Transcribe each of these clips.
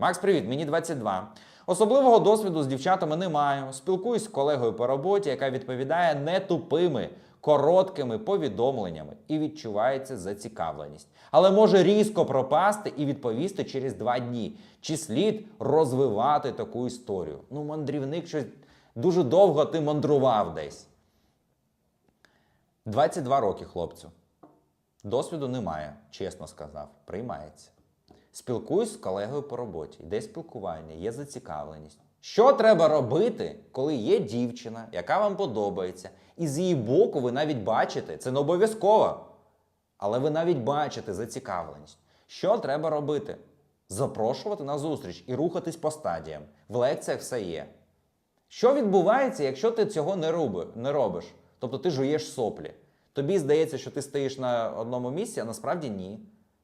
Макс, привіт, мені 22. Особливого досвіду з дівчатами не маю. Спілкуюсь з колегою по роботі, яка відповідає не тупими, короткими повідомленнями і відчувається зацікавленість. Але може різко пропасти і відповісти через два дні. Чи слід розвивати таку історію? Ну, мандрівник щось дуже довго ти мандрував десь. 22 роки, хлопцю. Досвіду немає, чесно сказав. Приймається. Спілкуюсь з колегою по роботі, йде спілкування, є зацікавленість. Що треба робити, коли є дівчина, яка вам подобається, і з її боку ви навіть бачите, це не обов'язково, але ви навіть бачите зацікавленість. Що треба робити? Запрошувати на зустріч і рухатись по стадіям. В лекціях все є. Що відбувається, якщо ти цього не, роби, не робиш? Тобто ти жуєш соплі. Тобі здається, що ти стоїш на одному місці, а насправді ні.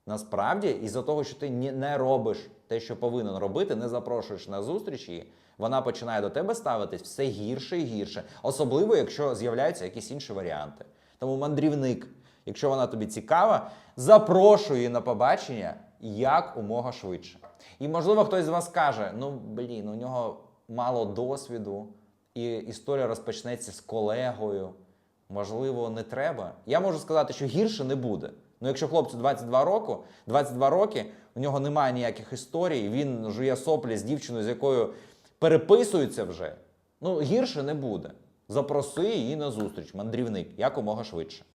Насправді, із-за того, що ти не робиш те, що повинен робити, не запрошуєш на зустрічі, вона починає до тебе ставитись все гірше і гірше. Особливо, якщо з'являються якісь інші варіанти. Тому мандрівник, якщо вона тобі цікава, запрошуй її на побачення як умога швидше. І можливо, хтось з вас каже: ну блін, у нього мало досвіду, і історія розпочнеться з колегою. Можливо, не треба. Я можу сказати, що гірше не буде. Ну, якщо хлопцю 22 року, 22 роки, у нього немає ніяких історій, він жує соплі з дівчиною, з якою переписується вже. Ну, гірше не буде. Запроси її на зустріч, мандрівник, якомога швидше.